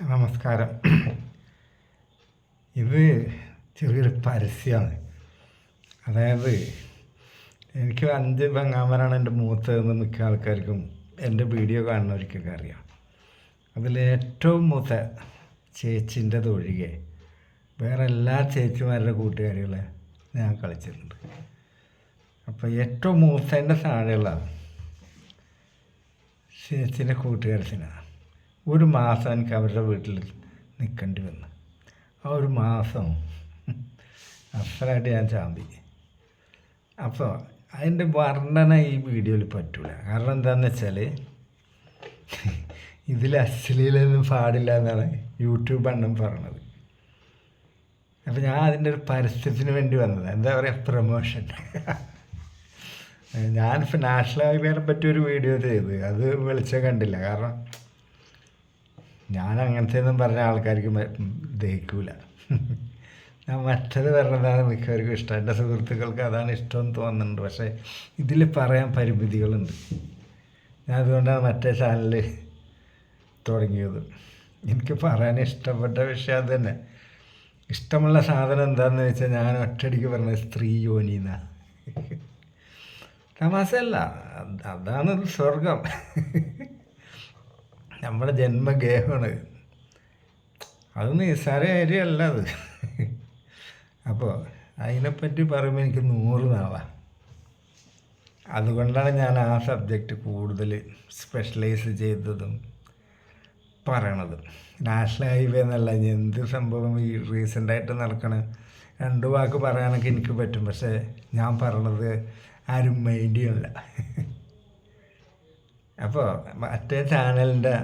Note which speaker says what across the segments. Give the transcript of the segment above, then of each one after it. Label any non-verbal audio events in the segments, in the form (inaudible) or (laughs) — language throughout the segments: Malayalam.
Speaker 1: നമസ്കാരം. ഇത് ചെറിയൊരു പരസ്യമാണ് അതായത് എനിക്ക് അഞ്ച് പെങ്ങാമരാണ് എന്റെ മൂത്തതെന്ന് മിക്ക ആൾക്കാർക്കും എന്റെ വീഡിയോ കാണുന്നവർക്കൊക്കെ അറിയാം. അതിലേറ്റവും മൂത്ത ചേച്ചിന്റെത് ഒഴികെ വേറെ എല്ലാ ചേച്ചിമാരുടെ കൂട്ടുകാരികളെ ഞാൻ കളിച്ചിട്ടുണ്ട്. അപ്പോൾ ഏറ്റവും മൂത്തേന്റെ താഴെയുള്ള ചേച്ചിന്റെ കൂട്ടുകാരത്തിനാണ് ഒരു മാസം എനിക്ക് അവരുടെ വീട്ടിൽ നിൽക്കേണ്ടി വന്നു. ആ ഒരു മാസം അസലായിട്ട് ഞാൻ ചാമ്പി. അപ്പോൾ അതിന്റെ വർണന ഈ വീഡിയോയിൽ പറ്റൂല. കാരണം എന്താണെന്ന് വെച്ചാൽ ഇതിൽ അശ്ലീലൊന്നും പാടില്ല എന്നാണ് യൂട്യൂബ് എണ്ണം പറഞ്ഞത്. അപ്പോൾ ഞാൻ അതിന്റെ ഒരു പരസ്യത്തിന് വേണ്ടി വന്നത്. എന്താ പറയുക? പ്രൊമോഷൻ. ഞാനിപ്പോൾ നാഷണൽ ഹൈവേനെ പറ്റി ഒരു വീഡിയോ ചെയ്ത് അത് വെളിച്ചം കണ്ടില്ല. കാരണം ഞാൻ അങ്ങനത്തെ ഒന്നും പറഞ്ഞ ആൾക്കാർക്ക് ദഹിക്കൂല. (laughs) ഞാൻ മറ്റത് പറഞ്ഞതാണ് മിക്കവർക്കും ഇഷ്ടം. എന്റെ സുഹൃത്തുക്കൾക്ക് അതാണ് ഇഷ്ടമെന്ന് തോന്നുന്നുണ്ട്. പക്ഷേ ഇതിൽ പറയാൻ പരിമിതികളുണ്ട്. ഞാൻ അതുകൊണ്ടാണ് മറ്റേ ചാനൽ തുടങ്ങിയത്. എനിക്ക് പറയാൻ ഇഷ്ടപ്പെട്ട വിഷയം അത് തന്നെ. ഇഷ്ടമുള്ള സാധനം എന്താണെന്ന് വെച്ചാൽ ഞാൻ ഒറ്റയടിക്ക് പറഞ്ഞത് സ്ത്രീ യോനി യോനിന്ന തമാശയല്ല. അതാണ് സ്വർഗം നമ്മുടെ ജന്മഗേഹമാണ്. അത് നിസ്സാര കാര്യമല്ല അത്. അപ്പോൾ അതിനെപ്പറ്റി പറയുമ്പോൾ എനിക്ക് നൂറ് നാവാം അതുകൊണ്ടാണ് ഞാൻ ആ സബ്ജക്റ്റ് കൂടുതൽ സ്പെഷ്യലൈസ് ചെയ്തതും പറയണത്. നാഷണൽ ഹൈവേ എന്നല്ല എന്ത് സംഭവം ഈ റീസെന്റായിട്ട് നടക്കണ? രണ്ട് വാക്ക് പറയാനൊക്കെ എനിക്ക് പറ്റും പക്ഷേ ഞാൻ പറയണത് ആരും മൈൻഡ് അപ്പോൾ മറ്റേ ചാനലിന്റെ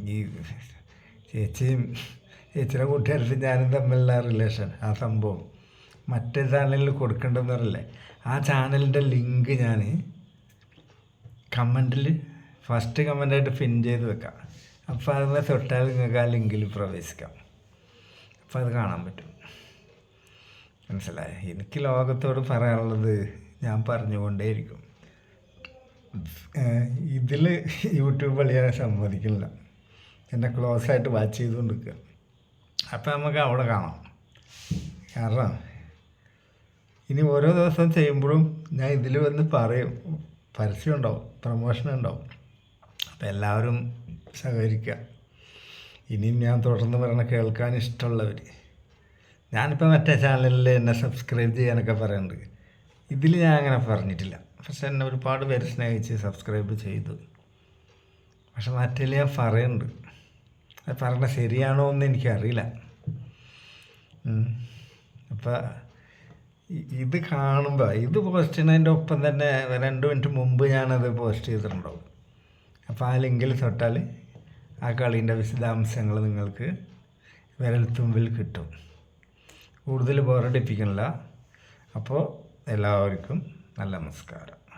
Speaker 1: ഈ ചേച്ചിയും ചേച്ചിയുടെ കൂട്ടുകാരുടെ ഞാനും തമ്മിലുള്ള റിലേഷൻ ആ സംഭവം. മറ്റേ ചാനലിൽ കൊടുക്കേണ്ടതെന്നറിയില്ലേ ആ ചാനലിന്റെ ലിങ്ക് ഞാൻ കമന്റിൽ ഫസ്റ്റ് കമന്റായിട്ട് പിൻ ചെയ്ത് വെക്കാം. അപ്പോൾ അതിനെ തൊട്ടാൽ നിങ്ങൾക്ക് ആ ലിങ്കിൽ പ്രവേശിക്കാം. അപ്പോൾ അത് കാണാൻ പറ്റും. മനസ്സിലായി? എനിക്ക് ലോകത്തോട് പറയാനുള്ളത് ഞാൻ പറഞ്ഞുകൊണ്ടേയിരിക്കും. ഇതിൽ യൂട്യൂബ് കളിയാൻ സമ്മതിക്കില്ല. എന്നെ ക്ലോസ് ആയിട്ട് വാച്ച് ചെയ്തുകൊണ്ട് നിൽക്കുക അപ്പം നമുക്ക് അവിടെ കാണാം. കാരണം ഇനി ഓരോ ദിവസം ചെയ്യുമ്പോഴും ഞാൻ ഇതിൽ വന്ന് പറയും. പരസ്യം ഉണ്ടാവും പ്രമോഷൻ ഉണ്ടാവും. അപ്പം എല്ലാവരും സഹകരിക്കുക ഇനിയും ഞാൻ തുടർന്ന് പറയണ കേൾക്കാൻ ഇഷ്ടമുള്ളവർ ഞാനിപ്പോൾ മറ്റേ ചാനലിൽ എന്നെ സബ്സ്ക്രൈബ് ചെയ്യാനൊക്കെ പറയുന്നുണ്ട് ഇതിൽ ഞാൻ അങ്ങനെ പറഞ്ഞിട്ടില്ല. പക്ഷെ എന്നെ ഒരുപാട് പേര് സ്നേഹിച്ച് സബ്സ്ക്രൈബ് ചെയ്തു. പക്ഷെ മറ്റേ ഞാൻ പറയുന്നുണ്ട് അത് പറഞ്ഞ ശരിയാണോ എന്ന് എനിക്കറിയില്ല. അപ്പം ഇത് കാണുമ്പോൾ ഇത് പോസ്റ്റ് ചെയ്യുന്നതിന്റെ ഒപ്പം തന്നെ രണ്ട് മിനിറ്റ് മുമ്പ് ഞാനത് പോസ്റ്റ് ചെയ്തിട്ടുണ്ടാവും. അപ്പോൾ ആ ലിങ്കിൽ തൊട്ടാൽ ആ കളീന്റെ വിശദാംശങ്ങൾ നിങ്ങൾക്ക് വിരൽത്തുമ്പിൽ കിട്ടും. കൂടുതൽ ബോറടിപ്പിക്കണില്ല. അപ്പോൾ എല്ലാവർക്കും നല്ല നമസ്കാരം.